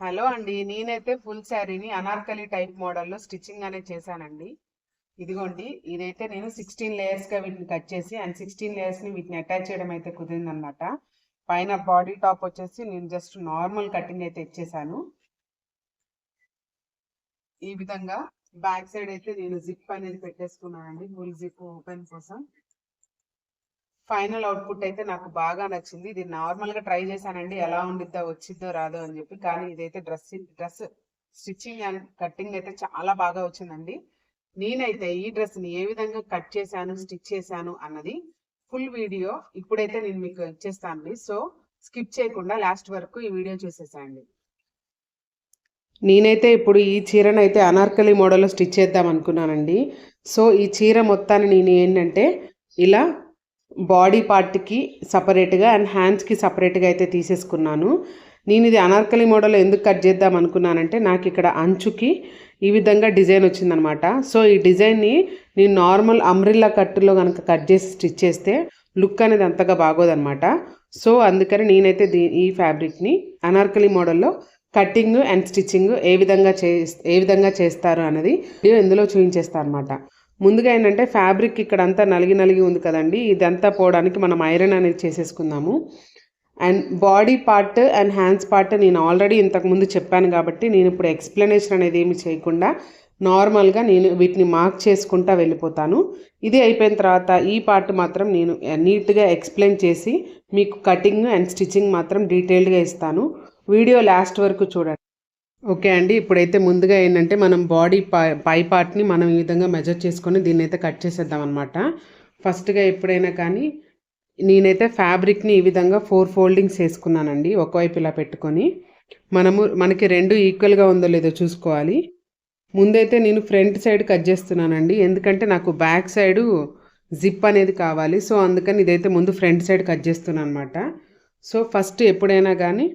Hello అండి. నేనైతే full శారీని అనార్కలి టైప్ మోడల్లో స్టిచ్చింగ్ అనేది చేశానండి. ఇదిగోండి. ఇదైతే నేను సిక్స్టీన్ లేయర్స్గా వీటిని కట్ చేసి అండ్ సిక్స్టీన్ లేయర్స్ని వీటిని అటాచ్ చేయడం అయితే కుదిరిందనమాట పైన బాడీ టాప్ వచ్చేసి నేను జస్ట్ నార్మల్ కటింగ్ అయితే ఇచ్చేసాను. ఈ విధంగా బ్యాక్ సైడ్ అయితే నేను జిప్ అనేది పెట్టేసుకున్నానండి. ఫుల్ జిప్ ఓపెన్ కోసం. ఫైనల్ అవుట్పుట్ అయితే నాకు బాగా నచ్చింది. ఇది నార్మల్గా ట్రై చేశానండి. ఎలా ఉండిద్దో వచ్చిద్దో రాదో అని చెప్పి. కానీ ఇదైతే dress dress stitching and cutting అయితే చాలా బాగా వచ్చిందండి. నేనైతే ఈ డ్రెస్ని ఏ విధంగా కట్ చేశాను స్టిచ్ చేశాను అన్నది ఫుల్ వీడియో ఇప్పుడైతే నేను మీకు ఇచ్చేస్తానండి. సో స్కిప్ చేయకుండా లాస్ట్ వరకు ఈ వీడియో చూసేసాండి నేనైతే ఇప్పుడు ఈ చీరను అయితే అనార్కలి మోడల్లో స్టిచ్ చేద్దాం అనుకున్నానండి. సో ఈ చీర మొత్తాన్ని నేను ఏంటంటే ఇలా బాడీ పార్ట్కి సపరేట్గా అండ్ హ్యాండ్స్కి సపరేట్గా అయితే తీసేసుకున్నాను. నేను ఇది అనార్కలి మోడల్ ఎందుకు కట్ చేద్దాం అనుకున్నానంటే నాకు ఇక్కడ అంచుకి ఈ విధంగా డిజైన్ వచ్చిందనమాట. సో ఈ డిజైన్ని నేను నార్మల్ అమ్రిల్లా కట్టులో కనుక కట్ చేసి స్టిచ్ చేస్తే లుక్ అనేది అంతగా బాగోదనమాట. సో అందుకని నేనైతే దీ ఈ ఫ్యాబ్రిక్ని అనార్కలి మోడల్లో కటింగ్ అండ్ స్టిచ్చింగ్ ఏ విధంగా చే ఏ విధంగా చేస్తారు అనేది ఇందులో చూపించేస్తాను అనమాట. ముందుగా ఏంటంటే ఫ్యాబ్రిక్ ఇక్కడ అంతా నలిగి నలిగి ఉంది కదండి. ఇదంతా పోవడానికి మనం ఐరన్ అనేది చేసేసుకుందాము. And body part and hands part నేను ఆల్రెడీ ఇంతకుముందు చెప్పాను కాబట్టి నేను ఇప్పుడు ఎక్స్ప్లెనేషన్ అనేది ఏమి చేయకుండా నార్మల్గా నేను వీటిని మార్క్ చేసుకుంటా వెళ్ళిపోతాను. ఇది అయిపోయిన తర్వాత ఈ పార్ట్ మాత్రం నేను నీట్గా ఎక్స్ప్లెయిన్ చేసి మీకు కటింగ్ అండ్ స్టిచ్చింగ్ మాత్రం డీటెయిల్డ్గా ఇస్తాను. వీడియో లాస్ట్ వరకు చూడండి. ఓకే అండి. ఇప్పుడైతే ముందుగా ఏంటంటే మనం బాడీ పై పై పార్ట్ని మనం ఈ విధంగా మెజర్ చేసుకొని దీన్ని అయితే కట్ చేసేద్దాం అనమాట ఫస్ట్గా ఎప్పుడైనా కానీ నేనైతే ఫ్యాబ్రిక్ని ఈ విధంగా ఫోర్ ఫోల్డింగ్స్ వేసుకున్నానండి. ఒకవైపు ఇలా పెట్టుకొని మనము మనకి రెండు ఈక్వల్గా ఉందో లేదో చూసుకోవాలి. ముందైతే నేను ఫ్రంట్ సైడ్ కట్ చేస్తున్నానండి. ఎందుకంటే నాకు బ్యాక్ సైడు జిప్ అనేది కావాలి. సో అందుకని ఇదైతే ముందు ఫ్రంట్ సైడ్ కట్ చేస్తున్నాను అనమాట సో ఫస్ట్ ఎప్పుడైనా కానీ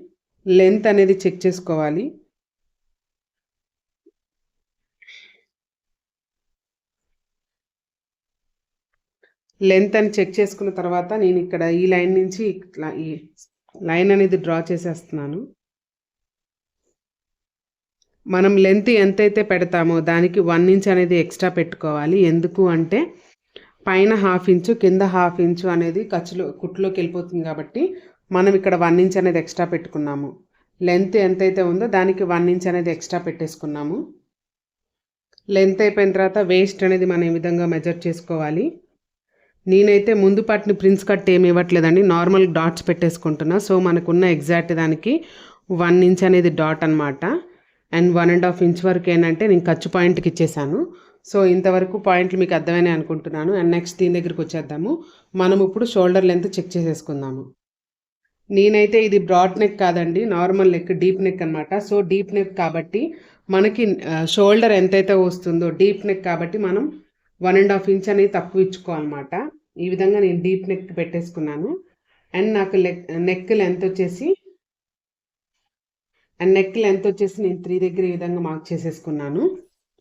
లెంత్ అనేది చెక్ చేసుకోవాలి. లెంత్ అని చెక్ చేసుకున్న తర్వాత నేను ఇక్కడ ఈ లైన్ నుంచి ఇట్లా ఈ లైన్ అనేది డ్రా చేసేస్తున్నాను. మనం లెంత్ ఎంతైతే పెడతామో దానికి వన్ ఇంచ్ అనేది ఎక్స్ట్రా పెట్టుకోవాలి. ఎందుకు అంటే పైన హాఫ్ ఇంచు కింద హాఫ్ ఇంచు అనేది ఖర్చులో కుట్లోకి వెళ్ళిపోతుంది కాబట్టి మనం ఇక్కడ వన్ ఇంచ్ అనేది ఎక్స్ట్రా పెట్టుకున్నాము. లెంత్ ఎంతైతే ఉందో దానికి వన్ ఇంచ్ అనేది ఎక్స్ట్రా పెట్టేసుకున్నాము. లెంత్ అయిపోయిన తర్వాత వేస్ట్ అనేది మనం ఈ విధంగా మెజర్ చేసుకోవాలి? నేనైతే ముందు పాటిని ప్రిన్స్ కట్ ఏమి ఇవ్వట్లేదండి. నార్మల్ డాట్స్ పెట్టేసుకుంటున్నా. సో మనకున్న ఎగ్జాక్ట్ దానికి వన్ ఇంచ్ అనేది డాట్ అనమాట and one and half inch వరకు ఏంటంటే నేను ఖర్చు పాయింట్కి ఇచ్చేసాను. సో ఇంతవరకు పాయింట్లు మీకు అర్థమైనాయి అనుకుంటున్నాను. అండ్ నెక్స్ట్ దీని దగ్గరికి వచ్చేద్దాము. మనం ఇప్పుడు షోల్డర్ లెంత్ చెక్ చేసేసుకుందాము. నేనైతే ఇది బ్రాడ్ నెక్ కాదండి. నార్మల్ నెక్ డీప్ నెక్ అనమాట సో డీప్ నెక్ కాబట్టి మనకి షోల్డర్ ఎంతైతే వస్తుందో డీప్ నెక్ కాబట్టి మనం వన్ అండ్ హాఫ్ ఇంచ్ అనేది తక్కువ ఇచ్చుకోవాలన్నమాట ఈ విధంగా నేను డీప్ నెక్ పెట్టేసుకున్నాను. అండ్ నాకు నెక్ లెంత్ వచ్చేసి అండ్ నెక్ లెంత్ వచ్చేసి నేను త్రీ దగ్గర ఈ విధంగా మార్క్ చేసేసుకున్నాను.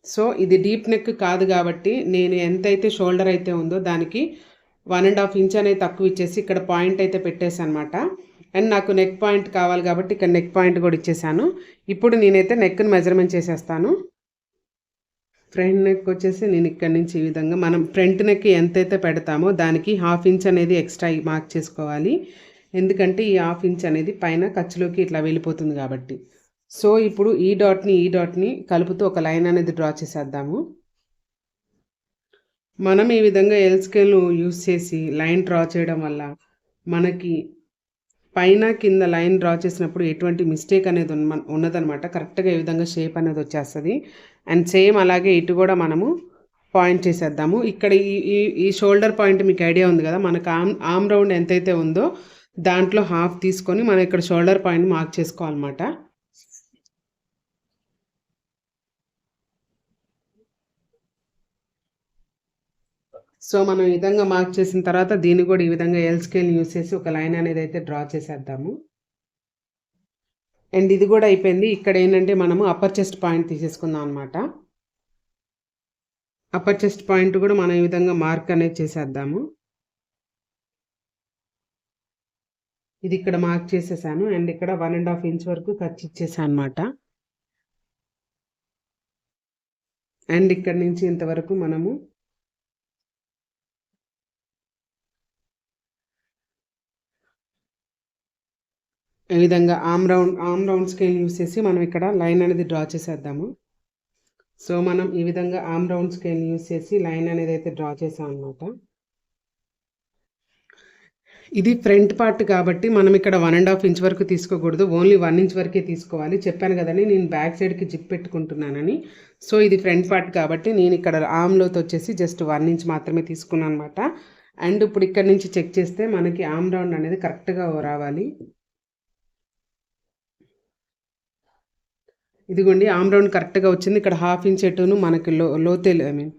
సో ఇది డీప్ నెక్ కాదు కాబట్టి నేను ఎంతైతే షోల్డర్ అయితే ఉందో దానికి వన్ అండ్ హాఫ్ ఇంచ్ అనేది తక్కువ ఇచ్చేసి ఇక్కడ పాయింట్ అయితే పెట్టేశానమాట. అనమాట అండ్ నాకు నెక్ పాయింట్ కావాలి కాబట్టి ఇక్కడ నెక్ పాయింట్ కూడా ఇచ్చేసాను ఇప్పుడు నేనైతే నెక్ను మెజర్మెంట్ చేసేస్తాను. ఫ్రంట్ నెక్ వచ్చేసి నేను ఇక్కడ నుంచి ఈ విధంగా మనం ఫ్రంట్ నెక్ ఎంతైతే పెడతామో దానికి హాఫ్ ఇంచ్ అనేది ఎక్స్ట్రా మార్క్ చేసుకోవాలి. ఎందుకంటే ఈ హాఫ్ ఇంచ్ అనేది పైన ఖర్చులోకి ఇట్లా వెళ్ళిపోతుంది కాబట్టి. సో ఇప్పుడు ఈ డాట్ని ఈ డాట్ని కలుపుతూ ఒక లైన్ అనేది డ్రా చేసేద్దాము. మనం ఈ విధంగా ఎల్ స్కేల్ను యూస్ చేసి లైన్ డ్రా చేయడం వల్ల మనకి పైన కింద లైన్ డ్రా చేసినప్పుడు ఎటువంటి మిస్టేక్ అనేది ఉన్న ఉన్నదనమాట కరెక్ట్గా ఈ విధంగా షేప్ అనేది వచ్చేస్తుంది. అండ్ సేమ్ అలాగే ఇటు కూడా మనము పాయింట్ చేసేద్దాము. ఇక్కడ ఈ ఈ షోల్డర్ పాయింట్ మీకు ఐడియా ఉంది కదా? మనకు ఆమ్ ఆమ్ రౌండ్ ఎంతైతే ఉందో దాంట్లో హాఫ్ తీసుకొని మనం ఇక్కడ షోల్డర్ పాయింట్ మార్క్ చేసుకోవాలన్నమాట. సో మనం ఈ విధంగా మార్క్ చేసిన తర్వాత దీన్ని కూడా ఈ విధంగా ఎల్ స్కేల్ యూస్ చేసి ఒక లైన్ అనేది అయితే డ్రా చేసేద్దాము. అండ్ ఇది కూడా అయిపోయింది. ఇక్కడ ఏంటంటే మనము అప్పర్ చెస్ట్ పాయింట్ తీసేసుకుందాం అనమాట అప్పర్ చెస్ట్ పాయింట్ కూడా మనం ఈ విధంగా మార్క్ అనేది చేసేద్దాము. ఇది ఇక్కడ మార్క్ చేసేసాను. అండ్ ఇక్కడ వన్ అండ్ హాఫ్ ఇంచ్ వరకు ఖర్చు ఇచ్చేసాను అనమాట అండ్ ఇక్కడ నుంచి ఇంతవరకు మనము ఈ విధంగా arm round arm round scale use చేసి మనం ఇక్కడ లైన్ అనేది డ్రా చేసేద్దాము. సో మనం ఈ విధంగా ఆమ్ రౌండ్ స్కేల్ యూస్ చేసి లైన్ అనేది అయితే డ్రా చేసాం అనమాట ఇది ఫ్రంట్ పార్ట్ కాబట్టి మనం ఇక్కడ వన్ అండ్ హాఫ్ ఇంచ్ వరకు తీసుకోకూడదు. ఓన్లీ వన్ ఇంచ్ వరకే తీసుకోవాలి. చెప్పాను కదండి నేను బ్యాక్ సైడ్కి జిప్ పెట్టుకుంటున్నానని. సో ఇది ఫ్రంట్ పార్ట్ కాబట్టి నేను ఇక్కడ ఆమ్లోతో వచ్చేసి జస్ట్ వన్ ఇంచ్ మాత్రమే తీసుకున్నాను అనమాట అండ్ ఇప్పుడు ఇక్కడ నుంచి చెక్ చేస్తే మనకి ఆమ్ రౌండ్ అనేది కరెక్ట్గా రావాలి. ఇదిగోండి ఆమ్రౌండ్ కరెక్ట్గా వచ్చింది. ఇక్కడ హాఫ్ ఇంచ్ ఎటును మనకి లో లోతే ఐ మీన్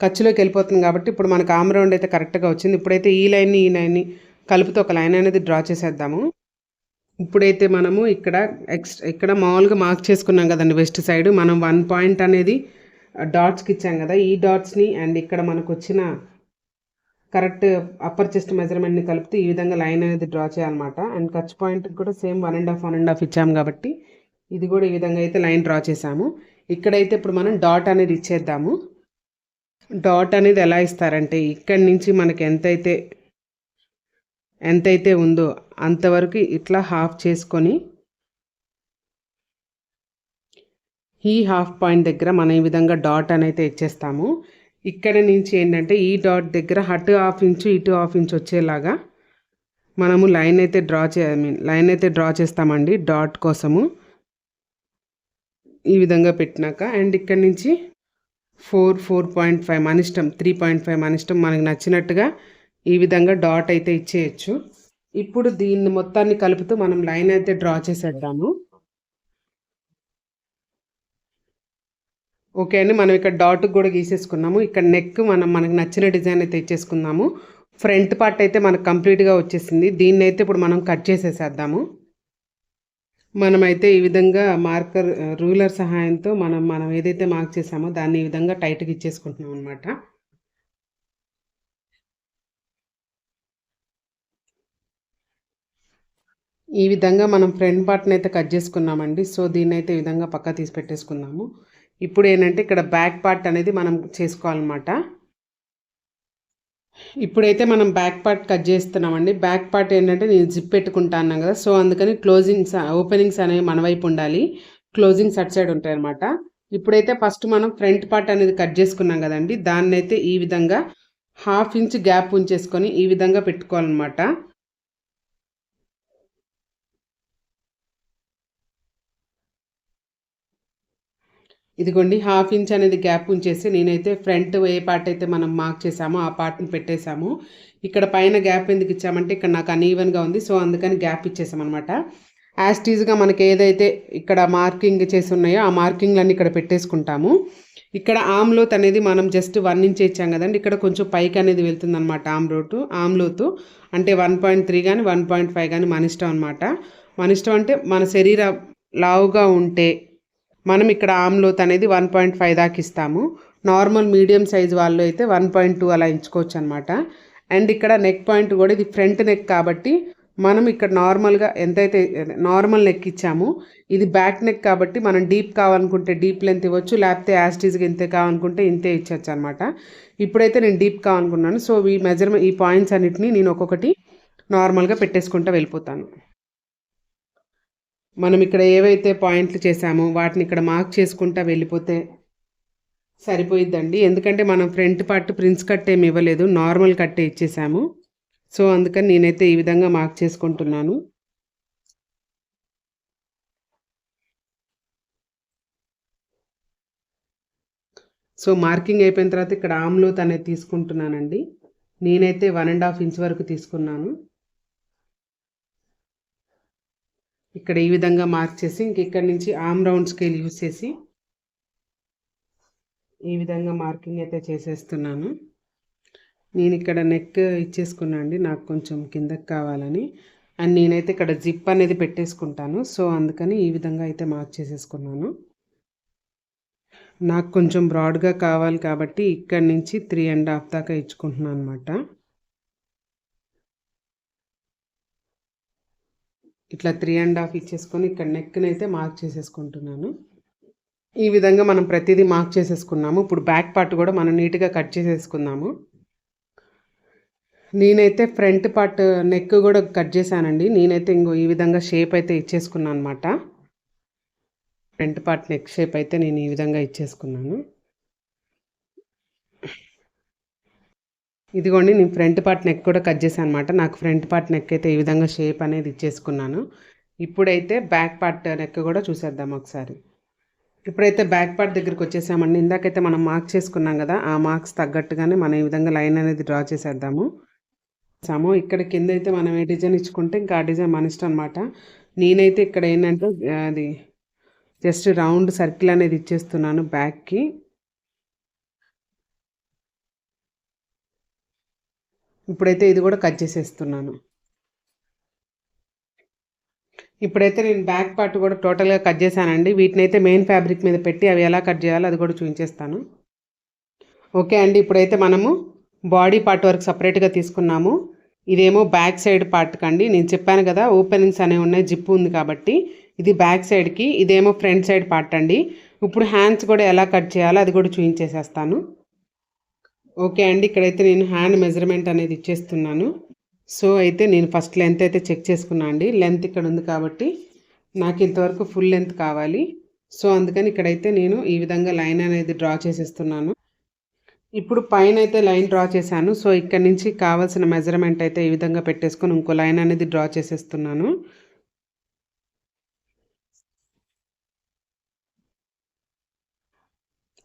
ఖర్చులోకి వెళ్ళిపోతుంది కాబట్టి ఇప్పుడు మనకు ఆమ్ రౌండ్ అయితే కరెక్ట్గా వచ్చింది. ఇప్పుడైతే ఈ లైన్ని ఈ లైన్ని కలుపుతో ఒక లైన్ అనేది డ్రా చేసేద్దాము. ఇప్పుడైతే మనము ఇక్కడ ఎక్స్ట్రా ఇక్కడ మామూలుగా మార్క్ చేసుకున్నాం కదండి వెస్ట్ సైడ్. మనం వన్ పాయింట్ అనేది డాట్స్కి ఇచ్చాం కదా ఈ డాట్స్ని అండ్ ఇక్కడ మనకు వచ్చిన కరెక్ట్ అప్పర్ చెస్ట్ మెజర్మెంట్ని కలిపితే ఈ విధంగా లైన్ అనేది డ్రా చేయాలన్నమాట. అండ్ ఖర్చు పాయింట్కి కూడా same one and half one and half ఇచ్చాం కాబట్టి ఇది కూడా ఈ విధంగా అయితే లైన్ డ్రా చేసాము ఇక్కడైతే ఇప్పుడు మనం డాట్ అనేది ఇచ్చేద్దాము. డాట్ అనేది ఎలా ఇస్తారంటే ఇక్కడి నుంచి మనకి ఎంతైతే ఎంతైతే ఉందో అంతవరకు ఇట్లా హాఫ్ చేసుకొని ఈ హాఫ్ పాయింట్ దగ్గర మనం ఈ విధంగా డాట్ అనేది ఇచ్చేస్తాము. ఇక్కడ నుంచి ఏంటంటే ఈ డాట్ దగ్గర అటు హాఫ్ ఇంచు ఇటు హాఫ్ ఇంచు వచ్చేలాగా మనము లైన్ అయితే డ్రా చే ఐ మీన్ లైన్ అయితే డ్రా చేస్తామండి డాట్ కోసము. ఈ విధంగా పెట్టినాక అండ్ ఇక్కడ నుంచి ఫోర్ ఫోర్ పాయింట్ ఫైవ్ మన ఇష్టం త్రీ పాయింట్ ఫైవ్ మన ఇష్టం మనకు నచ్చినట్టుగా ఈ విధంగా డాట్ అయితే ఇచ్చేయచ్చు. ఇప్పుడు దీన్ని మొత్తాన్ని కలుపుతూ మనం లైన్ అయితే డ్రా చేసేద్దాము. ఓకే అండి మనం ఇక్కడ డాట్ కూడా గీసేసుకున్నాము. ఇక్కడ నెక్ మనం మనకు నచ్చిన డిజైన్ అయితే ఇచ్చేసుకున్నాము ఫ్రంట్ పార్ట్ అయితే మనకు కంప్లీట్గా వచ్చేసింది. దీన్ని అయితే ఇప్పుడు మనం కట్ చేసేసేద్దాము. మనమైతే ఈ విధంగా మార్కర్ రూలర్ సహాయంతో మనం మనం ఏదైతే మార్క్ చేసామో దాన్ని ఈ విధంగా టైట్గా ఇచ్చేసుకుంటున్నాం అనమాట ఈ విధంగా మనం ఫ్రంట్ పార్ట్ని అయితే కట్ చేసుకున్నామండి. సో దీన్ని అయితే ఈ విధంగా పక్క తీసి పెట్టేసుకున్నాము ఇప్పుడు ఏంటంటే ఇక్కడ బ్యాక్ పార్ట్ అనేది మనం చేసుకోవాలన్నమాట. ఇప్పుడైతే మనం బ్యాక్ పార్ట్ కట్ చేస్తున్నామండి. బ్యాక్ పార్ట్ ఏంటంటే నేను జిప్ పెట్టుకుంటాను కదా. సో అందుకని క్లోజింగ్స్ ఓపెనింగ్స్ అనేవి మన వైపు ఉండాలి. క్లోజింగ్స్ అట్ సైడ్ ఉంటాయి అనమాట ఇప్పుడైతే ఫస్ట్ మనం ఫ్రంట్ పార్ట్ అనేది కట్ చేసుకున్నాం కదండి. దాన్ని అయితే ఈ విధంగా హాఫ్ ఇంచ్ గ్యాప్ ఉంచేసుకొని ఈ విధంగా పెట్టుకోవాలన్నమాట. ఇదిగోండి హాఫ్ ఇంచ్ అనేది గ్యాప్ ఉంచేసి నేనైతే ఫ్రంట్ ఏ పార్ట్ అయితే మనం మార్క్ చేసామో ఆ పార్ట్ని పెట్టేశాము. ఇక్కడ పైన గ్యాప్ ఎందుకు ఇచ్చామంటే ఇక్కడ నాకు అన్ఈవెన్గా ఉంది సో అందుకని గ్యాప్ ఇచ్చేసామన్నమాట. యాస్టీజ్గా మనకి ఏదైతే ఇక్కడ మార్కింగ్ చేసి ఉన్నాయో ఆ మార్కింగ్లన్నీ ఇక్కడ పెట్టేసుకుంటాము. ఇక్కడ ఆమ్లోత్ అనేది మనం జస్ట్ వన్ ఇంచ్ ఇచ్చాం కదండి ఇక్కడ కొంచెం పైకి అనేది వెళ్తుంది అనమాట ఆమ్లోటు ఆమ్లోతు అంటే వన్ పాయింట్ త్రీ కానీ వన్ పాయింట్ ఫైవ్ కానీ మన ఇష్టం అనమాట మన ఇష్టం అంటే మన శరీర లావుగా ఉంటే మనం ఇక్కడ ఆమ్లోత్ అనేది వన్ పాయింట్ ఫైవ్ దాకా ఇస్తాము. నార్మల్ మీడియం సైజ్ వాళ్ళు అయితే వన్ పాయింట్ టూ అలా ఎంచుకోవచ్చు అనమాట అండ్ ఇక్కడ నెక్ పాయింట్ కూడా ఇది ఫ్రంట్ నెక్ కాబట్టి మనం ఇక్కడ నార్మల్గా ఎంతైతే నార్మల్ నెక్ ఇచ్చాము ఇది బ్యాక్ నెక్ కాబట్టి మనం డీప్ కావాలనుకుంటే డీప్ లెంత్ ఇవ్వచ్చు లేకపోతే యాస్టీజ్గా ఇంతే కావాలనుకుంటే ఇంతే ఇచ్చచ్చు అనమాట ఇప్పుడైతే నేను డీప్ కావాలనుకున్నాను సో ఈ మెజర్మెంట్ ఈ పాయింట్స్ అన్నిటిని నేను ఒక్కొక్కటి నార్మల్గా పెట్టేసుకుంటూ వెళ్ళిపోతాను. మనం ఇక్కడ ఏవైతే పాయింట్లు చేసామో వాటిని ఇక్కడ మార్క్ చేసుకుంటా వెళ్ళిపోతే సరిపోయిద్దండి. ఎందుకంటే మనం ఫ్రంట్ పార్ట్ ప్రిన్స్ కట్ ఏమి ఇవ్వలేదు నార్మల్ కట్టే ఇచ్చేసాము. సో అందుకని నేనైతే ఈ విధంగా మార్క్ చేసుకుంటున్నాను. సో మార్కింగ్ అయిపోయిన తర్వాత ఇక్కడ ఆమ్లోత్ అనేది తీసుకుంటున్నానండి. నేనైతే వన్ అండ్ హాఫ్ ఇంచ్ వరకు తీసుకున్నాను. ఇక్కడ ఈ విధంగా మార్క్ చేసి ఇంక ఇక్కడ నుంచి ఆమ్ రౌండ్ స్కేల్ యూజ్ చేసి ఈ విధంగా మార్కింగ్ అయితే చేసేస్తున్నాను. నేను ఇక్కడ నెక్ ఇచ్చేసుకున్నా అండి నాకు కొంచెం కిందకి కావాలని. అండ్ నేనైతే ఇక్కడ జిప్ అనేది పెట్టేసుకుంటాను సో అందుకని ఈ విధంగా అయితే మార్క్ చేసేసుకున్నాను. నాకు కొంచెం బ్రాడ్గా కావాలి కాబట్టి ఇక్కడ నుంచి త్రీ అండ్ హాఫ్ దాకా ఇచ్చుకుంటున్నాను అనమాట ఇట్లా త్రీ అండ్ హాఫ్ ఇచ్చేసుకొని ఇక్కడ నెక్ని అయితే మార్క్ చేసేసుకుంటున్నాను. ఈ విధంగా మనం ప్రతిదీ మార్క్ చేసేసుకున్నాము. ఇప్పుడు బ్యాక్ పార్ట్ కూడా మనం నీట్గా కట్ చేసేసుకుందాము నేనైతే ఫ్రంట్ పార్ట్ నెక్ కూడా కట్ చేశానండి. నేనైతే ఇంకో ఈ విధంగా షేప్ అయితే ఇచ్చేసుకున్నాను అనమాట ఫ్రంట్ పార్ట్ నెక్ షేప్ అయితే నేను ఈ విధంగా ఇచ్చేసుకున్నాను. ఇదిగోండి నేను ఫ్రంట్ పార్ట్ నెక్ కూడా కట్ చేశాను అనమాట నాకు ఫ్రంట్ పార్ట్ నెక్ అయితే ఈ విధంగా షేప్ అనేది ఇచ్చేసుకున్నాను. ఇప్పుడైతే బ్యాక్ పార్ట్ నెక్ కూడా చూసేద్దాం ఒకసారి. ఇప్పుడైతే బ్యాక్ పార్ట్ దగ్గరికి వచ్చేసామండి. ఇందాకైతే మనం మార్క్ చేసుకున్నాం కదా ఆ మార్క్స్ తగ్గట్టుగానే మనం ఈ విధంగా లైన్ అనేది డ్రా చేసేద్దాము. సాము ఇక్కడ కింద అయితే మనం ఏ డిజైన్ ఇచ్చుకుంటే ఇంకా ఆ డిజైన్ మన ఇష్టం అనమాట నేనైతే ఇక్కడ ఏంటంటే అది జస్ట్ రౌండ్ సర్కిల్ అనేది ఇచ్చేస్తున్నాను బ్యాక్కి. ఇప్పుడైతే ఇది కూడా కట్ చేసేస్తున్నాను. ఇప్పుడైతే నేను బ్యాక్ పార్ట్ కూడా టోటల్గా కట్ చేశానండి. వీటిని అయితే మెయిన్ ఫ్యాబ్రిక్ మీద పెట్టి అవి ఎలా కట్ చేయాలో అది కూడా చూపించేస్తాను. ఓకే అండి ఇప్పుడైతే మనము బాడీ పార్ట్ వరకు సపరేట్గా తీసుకున్నాము. ఇదేమో బ్యాక్ సైడ్ పార్ట్ కండి. నేను చెప్పాను కదా ఓపెనింగ్స్ అనేవి ఉన్నాయి జిప్పు ఉంది కాబట్టి ఇది బ్యాక్ సైడ్కి ఇదేమో ఫ్రంట్ సైడ్ పార్ట్ అండి. ఇప్పుడు హ్యాండ్స్ కూడా ఎలా కట్ చేయాలో అది కూడా చూపించేసేస్తాను. ఓకే అండి ఇక్కడైతే నేను హ్యాండ్ మెజర్మెంట్ అనేది ఇచ్చేస్తున్నాను. సో అయితే నేను ఫస్ట్ లెంత్ అయితే చెక్ చేసుకున్నాను అండి. లెంత్ ఇక్కడ ఉంది కాబట్టి నాకు ఇంతవరకు ఫుల్ లెంత్ కావాలి. సో అందుకని ఇక్కడైతే నేను ఈ విధంగా లైన్ అనేది డ్రా చేసేస్తున్నాను. ఇప్పుడు పైన అయితే లైన్ డ్రా చేశాను. సో ఇక్కడ నుంచి కావాల్సిన మెజర్మెంట్ అయితే ఈ విధంగా పెట్టేసుకొని ఇంకో లైన్ అనేది డ్రా చేసేస్తున్నాను.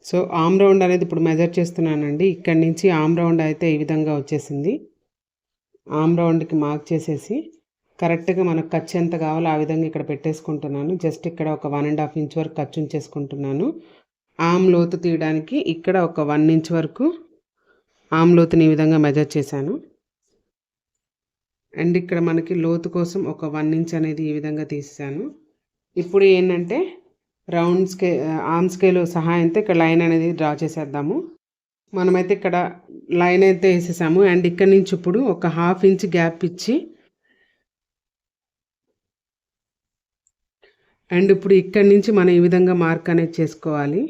సో ఆమ్ రౌండ్ అనేది ఇప్పుడు మెజర్ చేస్తున్నానండి. ఇక్కడ నుంచి ఆమ్ రౌండ్ అయితే ఈ విధంగా వచ్చేసింది. ఆమ్ రౌండ్కి మార్క్ చేసేసి కరెక్ట్గా మనకు ఖర్చు ఎంత కావాలో ఆ విధంగా ఇక్కడ పెట్టేసుకుంటున్నాను. జస్ట్ ఇక్కడ ఒక వన్ అండ్ హాఫ్ ఇంచ్ వరకు ఖర్చు చేసుకుంటున్నాను ఆమ్ లోతు తీయడానికి ఇక్కడ ఒక వన్ ఇంచ్ వరకు ఆమ్ లోతుని ఈ విధంగా మెజర్ చేశాను. అండ్ ఇక్కడ మనకి లోతు కోసం ఒక వన్ ఇంచ్ అనేది ఈ విధంగా తీసాను ఇప్పుడు ఏంటంటే రౌండ్ స్కే ఆర్మ్ స్కేల్ సహాయంతో ఇక్కడ లైన్ అనేది డ్రా చేసేద్దాము. మనమైతే ఇక్కడ లైన్ అయితే వేసేసాము. అండ్ ఇక్కడ నుంచి ఇప్పుడు ఒక హాఫ్ ఇంచ్ గ్యాప్ ఇచ్చి అండ్ ఇప్పుడు ఇక్కడి నుంచి మనం ఈ విధంగా మార్క్ అనేది చేసుకోవాలి.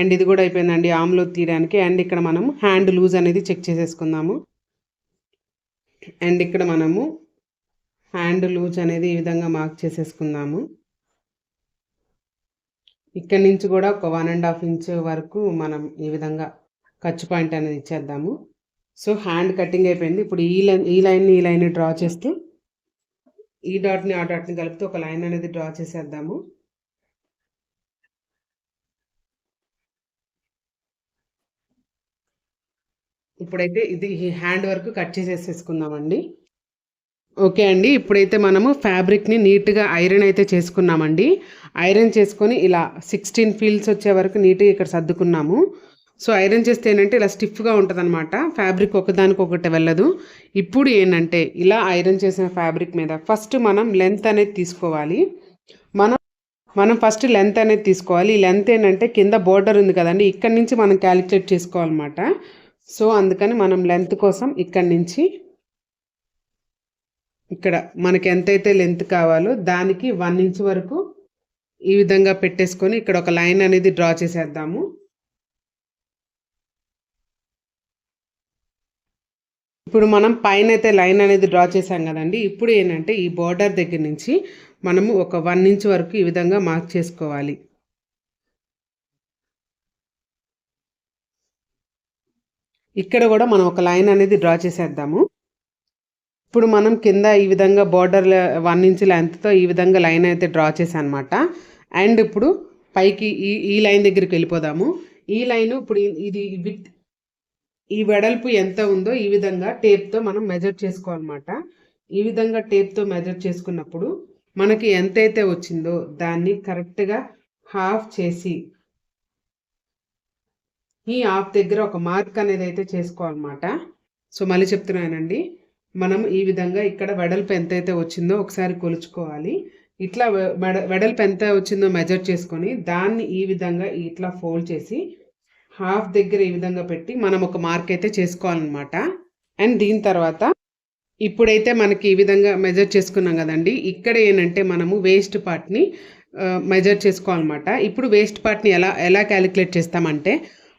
అండ్ ఇది కూడా అయిపోయిందండి ఆమ్లో తీయడానికి. అండ్ ఇక్కడ మనం హ్యాండ్ లూజ్ అనేది చెక్ చేసేసుకుందాము. అండ్ ఇక్కడ మనము హ్యాండ్ లూజ్ అనేది ఈ విధంగా మార్క్ చేసేసుకుందాము. ఇక్కడ నుంచి కూడా ఒక వన్ అండ్ హాఫ్ ఇంచ్ వరకు మనం ఈ విధంగా ఖర్చు పాయింట్ అనేది ఇచ్చేద్దాము. సో హ్యాండ్ కటింగ్ అయిపోయింది. ఇప్పుడు ఈ లైన్ ఈ లైన్ని ఈ లైన్ డ్రా చేస్తూ ఈ డాట్ని ఆ డాట్ని కలుపుతూ ఒక లైన్ అనేది డ్రా చేసేద్దాము. ఇప్పుడైతే ఇది హ్యాండ్ వర్క్ కట్ చేసేసేసుకుందామండి ఓకే అండి ఇప్పుడైతే మనము ఫ్యాబ్రిక్ని నీట్గా ఐరన్ అయితే చేసుకున్నామండి. ఐరన్ చేసుకొని ఇలా సిక్స్టీన్ ఫీల్స్ వచ్చే వరకు నీట్గా ఇక్కడ సర్దుకున్నాము. సో ఐరన్ చేస్తే ఏంటంటే ఇలా స్టిఫ్గా ఉంటుంది అనమాట ఫ్యాబ్రిక్ ఒకదానికి ఒకటి వెళ్ళదు. ఇప్పుడు ఏంటంటే ఇలా ఐరన్ చేసిన ఫ్యాబ్రిక్ మీద ఫస్ట్ మనం లెంత్ అనేది తీసుకోవాలి. మనం మనం ఫస్ట్ లెంత్ అనేది తీసుకోవాలి. ఈ లెంత్ ఏంటంటే కింద బోర్డర్ ఉంది కదండి ఇక్కడ నుంచి మనం క్యాలిక్యులేట్ చేసుకోవాలన్నమాట. సో అందుకని మనం లెంత్ కోసం ఇక్కడి నుంచి ఇక్కడ మనకి ఎంతైతే లెంత్ కావాలో దానికి వన్ ఇంచ్ వరకు ఈ విధంగా పెట్టేసుకొని ఇక్కడ ఒక లైన్ అనేది డ్రా చేసేద్దాము. ఇప్పుడు మనం పైన అయితే లైన్ అనేది డ్రా చేసాం కదండి ఇప్పుడు ఏంటంటే ఈ బోర్డర్ దగ్గర నుంచి మనము ఒక వన్ ఇంచ్ వరకు ఈ విధంగా మార్క్ చేసుకోవాలి. ఇక్కడ కూడా మనం ఒక లైన్ అనేది డ్రా చేసేద్దాము. ఇప్పుడు మనం కింద ఈ విధంగా బార్డర్ వన్ ఇంచ్ లెంత్తో ఈ విధంగా లైన్ అయితే డ్రా చేసానమాట అనమాట అండ్ ఇప్పుడు పైకి ఈ ఈ లైన్ దగ్గరికి వెళ్ళిపోదాము. ఈ లైన్ ఇప్పుడు ఇది విత్ ఈ వెడల్పు ఎంత ఉందో ఈ విధంగా టేప్తో మనం మెజర్ చేసుకోవాలన్నమాట. ఈ విధంగా టేప్తో మెజర్ చేసుకున్నప్పుడు మనకి ఎంతైతే వచ్చిందో దాన్ని కరెక్ట్గా హాఫ్ చేసి ఈ ఆఫ్ దగ్గర ఒక మార్క్ అనేది అయితే చేసుకోవాలన్నమాట. సో మళ్ళీ చెప్తున్నానండి. మనం ఈ విధంగా ఇక్కడ వెడల్పు ఎంత అయితే వచ్చిందో ఒకసారి కొలుచుకోవాలి. ఇట్లా వెడల్పు ఎంత వచ్చిందో మెజర్ చేసుకొని దాన్ని ఈ విధంగా ఇట్లా ఫోల్డ్ చేసి హాఫ్ దగ్గర ఈ విధంగా పెట్టి మనం ఒక మార్క్ అయితే చేసుకోవాలన్నమాట. అండ్ దీని తర్వాత ఇప్పుడైతే మనకి ఈ విధంగా మెజర్ చేసుకున్నాం కదండి. ఇక్కడ ఏంటంటే మనము వేస్ట్ పార్ట్ని మెజర్ చేసుకోవాలన్నమాట. ఇప్పుడు వేస్ట్ పార్ట్ని ఎలా ఎలా క్యాలిక్యులేట్ చేస్తామంటే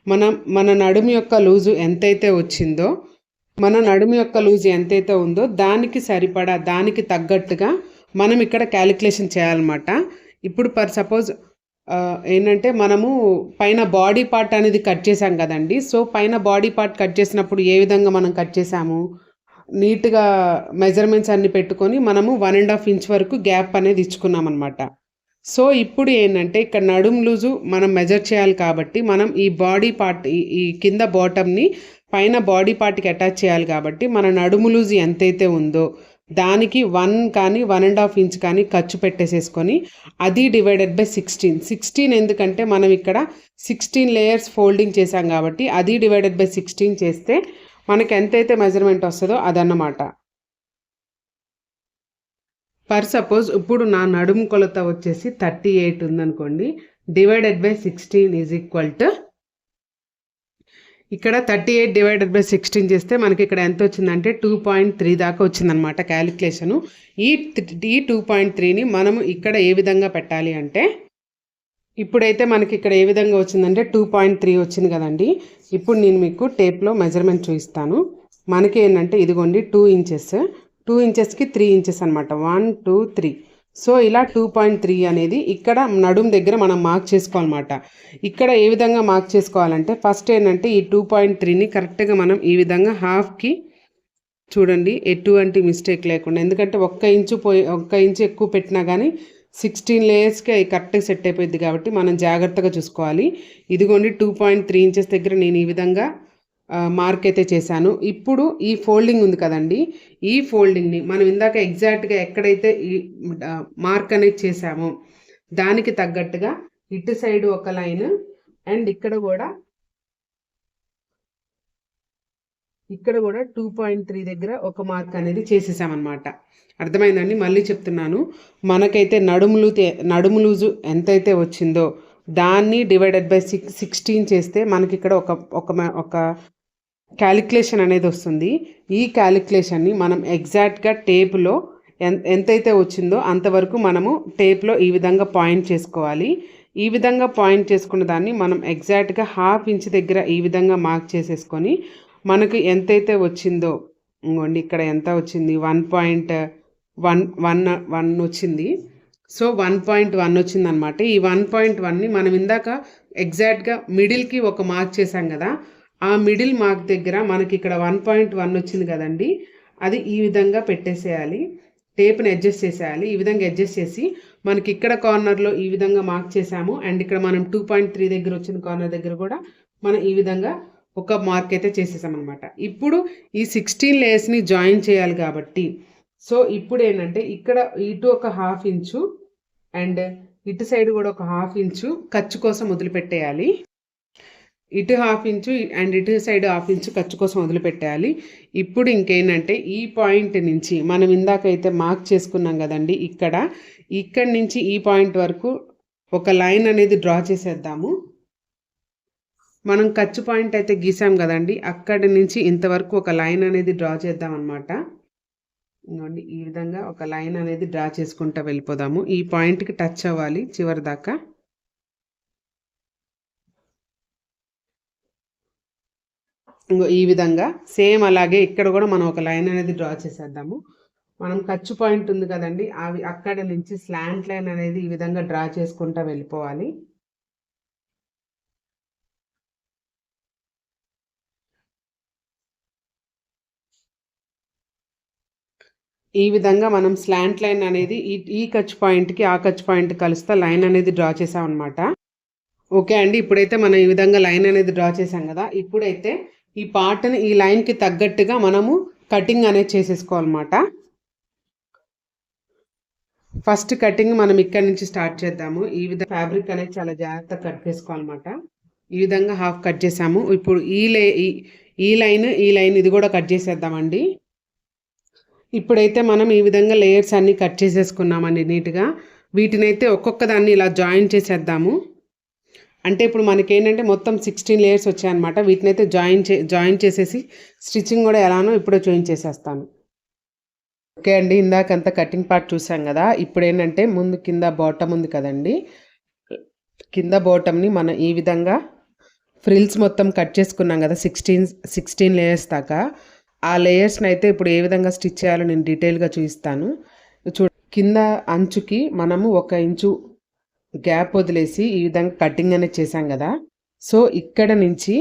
మనం మన నడుము యొక్క లూజు ఎంతైతే వచ్చిందో మన నడుము యొక్క లూజ్ ఎంతైతే ఉందో దానికి సరిపడా దానికి తగ్గట్టుగా మనం ఇక్కడ క్యాలిక్యులేషన్ చేయాలన్నమాట. ఇప్పుడు పర్ సపోజ్ ఏంటంటే మనము పైన బాడీ పార్ట్ అనేది కట్ చేసాం కదండి. సో పైన బాడీ పార్ట్ కట్ చేసినప్పుడు ఏ విధంగా మనం కట్ చేసాము నీట్గా మెజర్మెంట్స్ అన్ని పెట్టుకొని మనము వన్ అండ్ హాఫ్ ఇంచ్ వరకు గ్యాప్ అనేది ఇచ్చుకున్నాం అనమాట సో ఇప్పుడు ఏంటంటే ఇక్కడ నడుము లూజు మనం మెజర్ చేయాలి కాబట్టి మనం ఈ బాడీ పార్ట్ ఈ కింద బాటమ్ని పైన బాడీ పార్ట్కి అటాచ్ చేయాలి కాబట్టి మన నడుము లూజు ఎంతైతే ఉందో దానికి వన్ కానీ వన్ అండ్ హాఫ్ ఇంచ్ కానీ ఖర్చు పెట్టేసేసుకొని అది డివైడెడ్ బై సిక్స్టీన్ సిక్స్టీన్ ఎందుకంటే మనం ఇక్కడ సిక్స్టీన్ లేయర్స్ ఫోల్డింగ్ చేసాం కాబట్టి అది డివైడెడ్ బై సిక్స్టీన్ చేస్తే మనకి ఎంతైతే మెజర్మెంట్ వస్తుందో అదన్నమాట. పర్ సపోజ్ ఇప్పుడు నా నడుము కొలత వచ్చేసి థర్టీ ఎయిట్ ఉందనుకోండి divided by sixteen is equal to ఇక్కడ thirty eight divided by sixteen చేస్తే మనకి ఇక్కడ ఎంత వచ్చిందంటే టూ పాయింట్ త్రీ దాకా వచ్చిందనమాట క్యాలిక్యులేషను. ఈ ఈ టూ పాయింట్ త్రీని మనము ఇక్కడ ఏ విధంగా పెట్టాలి అంటే ఇప్పుడైతే మనకి ఇక్కడ ఏ విధంగా వచ్చిందంటే టూ పాయింట్ త్రీ వచ్చింది కదండి. ఇప్పుడు నేను మీకు టేప్లో మెజర్మెంట్ చూపిస్తాను. మనకి ఏంటంటే ఇదిగోండి టూ ఇంచెస్. టూ ఇంచెస్కి త్రీ ఇంచెస్ అనమాట వన్ టూ త్రీ. సో ఇలా టూ పాయింట్ త్రీ అనేది ఇక్కడ నడుం దగ్గర మనం మార్క్ చేసుకోవాలన్నమాట. ఇక్కడ ఏ విధంగా మార్క్ చేసుకోవాలంటే ఫస్ట్ ఏంటంటే ఈ టూ పాయింట్ త్రీని కరెక్ట్గా మనం ఈ విధంగా హాఫ్కి చూడండి ఎటువంటి మిస్టేక్ లేకుండా. ఎందుకంటే ఒక్క ఇంచు పోయి ఒక్క ఇంచు ఎక్కువ పెట్టినా కానీ సిక్స్టీన్ లేయర్స్కి అవి కరెక్ట్గా సెట్ అయిపోయింది కాబట్టి మనం జాగ్రత్తగా చూసుకోవాలి. ఇదిగోండి టూ పాయింట్ త్రీ ఇంచెస్ దగ్గర నేను ఈ విధంగా మార్క్ అయితే చేశాను. ఇప్పుడు ఈ ఫోల్డింగ్ ఉంది కదండి. ఈ ఫోల్డింగ్ని మనం ఇందాక ఎగ్జాక్ట్గా ఎక్కడైతే ఈ మార్క్ అనేది చేసామో దానికి తగ్గట్టుగా ఇటు సైడ్ ఒక లైన్ అండ్ ఇక్కడ కూడా ఇక్కడ కూడా టూ పాయింట్ త్రీ దగ్గర ఒక మార్క్ అనేది చేసేసామన్నమాట. అర్థమైందండి? మళ్ళీ చెప్తున్నాను. మనకైతే నడుములు నడుము లూజు ఎంతైతే వచ్చిందో దాన్ని డివైడెడ్ బై సిక్స్ సిక్స్టీన్ చేస్తే మనకి ఇక్కడ ఒక ఒక ఒక క్యాలిక్యులేషన్ అనేది వస్తుంది. ఈ క్యాలిక్యులేషన్ని మనం ఎగ్జాక్ట్గా టేపులో ఎంతైతే వచ్చిందో అంతవరకు మనము టేప్లో ఈ విధంగా పాయింట్ చేసుకోవాలి. ఈ విధంగా పాయింట్ చేసుకున్న దాన్ని మనం ఎగ్జాక్ట్గా హాఫ్ ఇంచ్ దగ్గర ఈ విధంగా మార్క్ చేసేసుకొని మనకు ఎంతైతే వచ్చిందో ఇంకోండి ఇక్కడ ఎంత వచ్చింది? One point one one one వచ్చింది. సో వన్ పాయింట్ వన్ వచ్చిందనమాట ఈ వన్ పాయింట్ వన్ని మనం ఇందాక ఎగ్జాక్ట్గా మిడిల్కి ఒక మార్క్ చేసాం కదా ఆ మిడిల్ మార్క్ దగ్గర మనకి ఇక్కడ వన్ పాయింట్ వన్ వచ్చింది కదండి అది ఈ విధంగా పెట్టేసేయాలి. టేప్ని అడ్జస్ట్ చేసేయాలి. ఈ విధంగా అడ్జస్ట్ చేసి మనకి ఇక్కడ కార్నర్లో ఈ విధంగా మార్క్ చేసాము అండ్ ఇక్కడ మనం టూ పాయింట్ త్రీ దగ్గర వచ్చిన కార్నర్ దగ్గర కూడా మనం ఈ విధంగా ఒక మార్క్ అయితే చేసేసామన్నమాట. ఇప్పుడు ఈ సిక్స్టీన్ లేయర్స్ని జాయిన్ చేయాలి కాబట్టి సో ఇప్పుడు ఏంటంటే ఇక్కడ ఇటు ఒక హాఫ్ ఇంచు అండ్ ఇటు సైడ్ కూడా ఒక హాఫ్ ఇంచు ఖర్చు కోసం వదిలిపెట్టేయాలి. ఇటు హాఫ్ ఇంచు అండ్ ఇటు సైడ్ హాఫ్ ఇంచు ఖర్చు కోసం వదిలిపెట్టాలి ఇప్పుడు ఇంకేంటంటే ఈ పాయింట్ నుంచి మనం ఇందాకైతే మార్క్ చేసుకున్నాం కదండి ఇక్కడ. ఇక్కడి నుంచి ఈ పాయింట్ వరకు ఒక లైన్ అనేది డ్రా చేసేద్దాము. మనం ఖర్చు పాయింట్ అయితే గీసాం కదండి అక్కడి నుంచి ఇంతవరకు ఒక లైన్ అనేది డ్రా చేద్దాం అనమాట ఇంకోండి ఈ విధంగా ఒక లైన్ అనేది డ్రా చేసుకుంటూ వెళ్ళిపోదాము. ఈ పాయింట్కి టచ్ అవ్వాలి చివరి దాకా ఈ విధంగా సేమ్ అలాగే ఇక్కడ కూడా మనం ఒక లైన్ అనేది డ్రా చేసేద్దాము. మనం ఖర్చు పాయింట్ ఉంది కదండి అవి అక్కడ నుంచి స్లాంట్ లైన్ అనేది ఈ విధంగా డ్రా చేసుకుంటా వెళ్ళిపోవాలి. ఈ విధంగా మనం స్లాంట్ లైన్ అనేది ఈ ఈ ఖర్చు పాయింట్కి ఆ ఖర్చు పాయింట్ కలుస్తా లైన్ అనేది డ్రా చేసామన్నమాట. ఓకే అండి ఇప్పుడైతే మనం ఈ విధంగా లైన్ అనేది డ్రా చేసాం కదా ఇప్పుడైతే ఈ పార్ట్ని ఈ లైన్కి తగ్గట్టుగా మనము కటింగ్ అనేది చేసేసుకోవాలన్నమాట. ఫస్ట్ కటింగ్ మనం ఇక్కడ నుంచి స్టార్ట్ చేద్దాము. ఈ విధంగా ఫ్యాబ్రిక్ అనేది చాలా జాగ్రత్తగా కట్ చేసుకోవాలన్నమాట. ఈ విధంగా హాఫ్ కట్ చేసాము. ఇప్పుడు ఈ లై ఈ లైన్ ఈ లైన్ ఇది కూడా కట్ చేసేద్దామండి. ఇప్పుడైతే మనం ఈ విధంగా లేయర్స్ అన్నీ కట్ చేసేసుకున్నామండి నీట్గా. వీటినైతే ఒక్కొక్క దాన్ని ఇలా జాయిన్ చేసేద్దాము. అంటే ఇప్పుడు మనకి ఏంటంటే మొత్తం సిక్స్టీన్ లేయర్స్ వచ్చాయన్నమాట. వీటిని అయితే జాయిన్ చే జాయిన్ చేసేసి స్టిచ్చింగ్ కూడా ఎలానో ఇప్పుడే జాయిన్ చేసేస్తాను. ఓకే అండి ఇందాకంతా కటింగ్ పార్ట్ చూసాం కదా. ఇప్పుడు ఏంటంటే ముందు కింద బాటమ్ ఉంది కదండి. కింద బాటమ్ని మనం ఈ విధంగా ఫ్రిల్స్ మొత్తం కట్ చేసుకున్నాం కదా సిక్స్టీన్ సిక్స్టీన్ లేయర్స్ దాకా. ఆ లేయర్స్ని అయితే ఇప్పుడు ఏ విధంగా స్టిచ్ చేయాలో నేను డీటెయిల్గా చూపిస్తాను. చూ కింద అంచుకి మనము ఒక ఇంచు గ్యాప్ వదిలేసి ఈ విధంగా కటింగ్ అనేది చేసాం కదా. సో ఇక్కడ నుంచి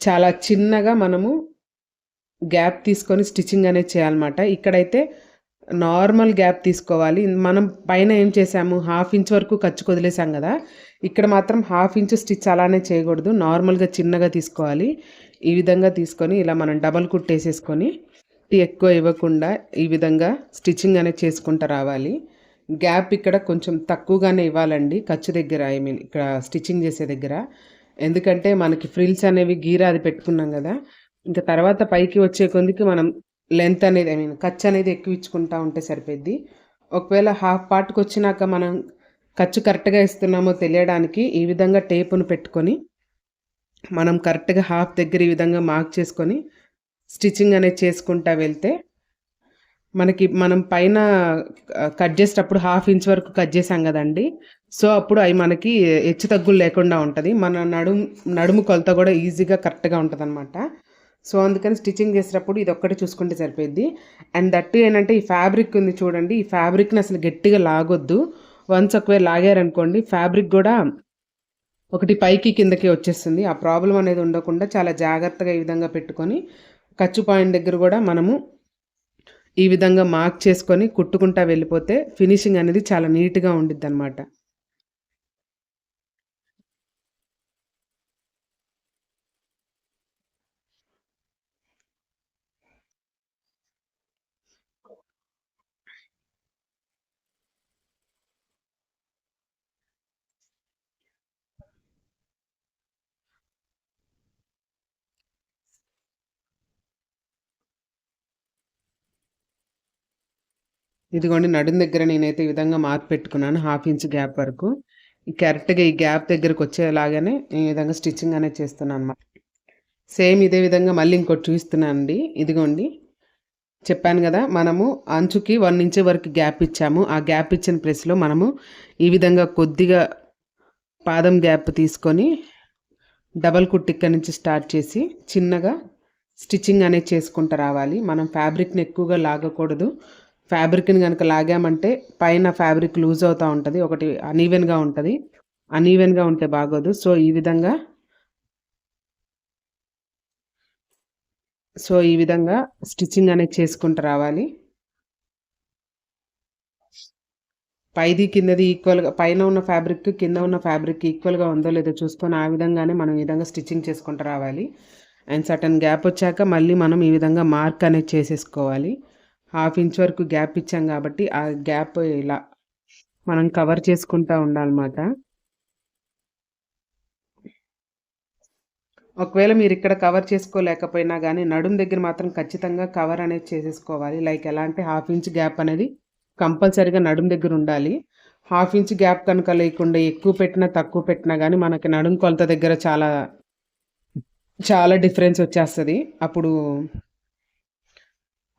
చాలా చిన్నగా మనము గ్యాప్ తీసుకొని స్టిచ్చింగ్ అనేది చేయాలన్నమాట. ఇక్కడైతే నార్మల్ గ్యాప్ తీసుకోవాలి. మనం పైన ఏం చేసాము హాఫ్ ఇంచ్ వరకు ఖర్చు వదిలేసాం కదా. ఇక్కడ మాత్రం హాఫ్ ఇంచ్ స్టిచ్ అలానే చేయకూడదు. నార్మల్గా చిన్నగా తీసుకోవాలి. ఈ విధంగా తీసుకొని ఇలా మనం డబల్ కుట్టేసేసుకొని ఎక్కువ ఇవ్వకుండా ఈ విధంగా స్టిచ్చింగ్ అనేది చేసుకుంటూ రావాలి. గ్యాప్ ఇక్కడ కొంచెం తక్కువగానే ఇవ్వాలండి ఖర్చు దగ్గర ఐ మీన్ ఇక్కడ స్టిచ్చింగ్ చేసే దగ్గర. ఎందుకంటే మనకి ఫ్రిల్స్ అనేవి గీర అది పెట్టుకున్నాం కదా ఇంకా తర్వాత పైకి వచ్చే కొందికి మనం లెంత్ అనేది ఐ మీన్ ఖర్చు అనేది ఎక్కువ ఇచ్చుకుంటా ఉంటే సరిపోద్ది. ఒకవేళ హాఫ్ పార్ట్కి వచ్చినాక మనం ఖర్చు కరెక్ట్గా ఇస్తున్నామో తెలియడానికి ఈ విధంగా టేపును పెట్టుకొని మనం కరెక్ట్గా హాఫ్ దగ్గర ఈ విధంగా మార్క్ చేసుకొని స్టిచ్చింగ్ అనేది చేసుకుంటా వెళ్తే మనకి మనం పైన కట్ చేసేటప్పుడు హాఫ్ ఇంచ్ వరకు కట్ చేసాం కదండి. సో అప్పుడు అవి మనకి హెచ్చు తగ్గులు లేకుండా ఉంటుంది. మన నడుము నడుము కొలత కూడా ఈజీగా కరెక్ట్గా ఉంటుంది అనమాట సో అందుకని స్టిచ్చింగ్ చేసేటప్పుడు ఇది ఒక్కటి చూసుకుంటే సరిపోయింది అండ్ దట్టు ఏంటంటే ఈ ఫ్యాబ్రిక్ ఉంది చూడండి. ఈ ఫ్యాబ్రిక్ని అసలు గట్టిగా లాగొద్దు. వన్స్ ఒకవేళ లాగారనుకోండి ఫ్యాబ్రిక్ కూడా ఒకటి పైకి కిందకి వచ్చేస్తుంది. ఆ ప్రాబ్లం అనేది ఉండకుండా చాలా జాగ్రత్తగా ఈ విధంగా పెట్టుకొని ఖర్చు పాయింట్ దగ్గర కూడా మనము ఈ విధంగా మార్క్ చేసుకొని కుట్టుకుంటా వెళ్ళిపోతే ఫినిషింగ్ అనేది చాలా నీట్గా ఉండిద్ది అనమాట ఇదిగోండి నడుం దగ్గర నేనైతే ఈ విధంగా మార్క్ పెట్టుకున్నాను హాఫ్ ఇంచ్ గ్యాప్ వరకు. కరెక్ట్గా ఈ గ్యాప్ దగ్గరకు వచ్చేలాగానే ఈ విధంగా స్టిచ్చింగ్ అనేది చేస్తున్నాను అనమాట సేమ్ ఇదే విధంగా మళ్ళీ ఇంకోటి చూపిస్తున్నాను అండి. ఇదిగోండి చెప్పాను కదా మనము అంచుకి వన్ ఇంచ్ వరకు గ్యాప్ ఇచ్చాము. ఆ గ్యాప్ ఇచ్చిన ప్లేస్లో మనము ఈ విధంగా కొద్దిగా పాదం గ్యాప్ తీసుకొని డబల్ కుట్టిక్క నుంచి స్టార్ట్ చేసి చిన్నగా స్టిచ్చింగ్ అనేది చేసుకుంటూ రావాలి. మనం ఫ్యాబ్రిక్ని ఎక్కువగా లాగకూడదు. ఫ్యాబ్రిక్ని కనుక లాగామంటే పైన ఫ్యాబ్రిక్ లూజ్ అవుతూ ఉంటుంది ఒకటి అనీవెన్గా ఉంటుంది. అనీవెన్గా ఉంటే బాగోదు. సో ఈ విధంగా సో ఈ విధంగా స్టిచ్చింగ్ అనేది చేసుకుంటూ రావాలి. పైది కిందది ఈక్వల్గా పైన ఉన్న ఫ్యాబ్రిక్ కింద ఉన్న ఫ్యాబ్రిక్ ఈక్వల్గా ఉందో లేదో చూసుకొని ఆ విధంగానే మనం ఈ విధంగా స్టిచ్చింగ్ చేసుకుంటూ రావాలి. అండ్ సటన్ గ్యాప్ వచ్చాక మళ్ళీ మనం ఈ విధంగా మార్క్ అనేది చేసేసుకోవాలి. హాఫ్ ఇంచ్ వరకు గ్యాప్ ఇచ్చాం కాబట్టి ఆ గ్యాప్ ఇలా మనం కవర్ చేసుకుంటూ ఉండాలన్నమాట. ఒకవేళ మీరు ఇక్కడ కవర్ చేసుకోలేకపోయినా కానీ నడుం దగ్గర మాత్రం ఖచ్చితంగా కవర్ అనేది చేసేసుకోవాలి. లైక్ ఎలా అంటే హాఫ్ ఇంచ్ గ్యాప్ అనేది కంపల్సరీగా నడుం దగ్గర ఉండాలి. హాఫ్ ఇంచ్ గ్యాప్ కనుక లేకుండా ఎక్కువ పెట్టినా తక్కువ పెట్టినా కానీ మనకి నడుం కొలత దగ్గర చాలా చాలా డిఫరెన్స్ వచ్చేస్తుంది. అప్పుడు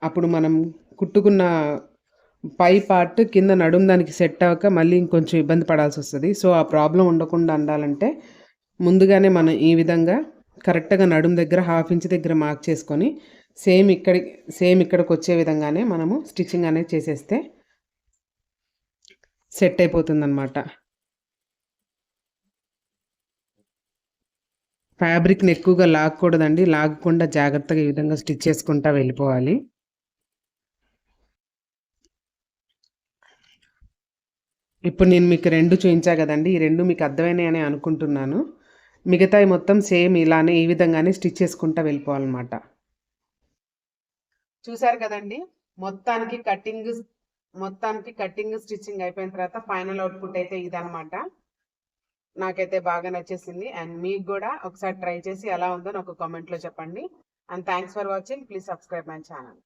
అప్పుడు మనం కుట్టుకున్న పై పార్ట్ కింద నడుము దానికి సెట్ అవ్వక మళ్ళీ ఇంకొంచెం ఇబ్బంది పడాల్సి వస్తుంది. సో ఆ ప్రాబ్లం ఉండకుండా ఉండాలంటే ముందుగానే మనం ఈ విధంగా కరెక్ట్గా నడుము దగ్గర హాఫ్ ఇంచ్ దగ్గర మార్క్ చేసుకొని సేమ్ ఇక్కడి సేమ్ ఇక్కడికి వచ్చే విధంగానే మనము స్టిచ్చింగ్ అనేది చేసేస్తే సెట్ అయిపోతుందన్నమాట. ఫ్యాబ్రిక్ని ఎక్కువగా లాగకూడదండి లాగకుండా జాగ్రత్తగా ఈ విధంగా స్టిచ్ చేసుకుంటా వెళ్ళిపోవాలి. ఇప్పుడు నేను మీకు రెండు చూపించా కదండి. ఈ రెండు మీకు అర్థమైనాయని అనుకుంటున్నాను. మిగతాయి మొత్తం సేమ్ ఇలానే ఈ విధంగానే స్టిచ్ చేసుకుంటా వెళ్ళిపోవాలన్నమాట. చూసారు కదండి? మొత్తానికి కటింగ్ మొత్తానికి కటింగ్ స్టిచ్చింగ్ అయిపోయిన తర్వాత ఫైనల్ అవుట్పుట్ అయితే ఇదనమాట నాకైతే బాగా నచ్చేసింది. అండ్ మీకు కూడా ఒకసారి ట్రై చేసి ఎలా ఉందో నాకు కామెంట్లో చెప్పండి. And thanks for watching. Please subscribe my channel.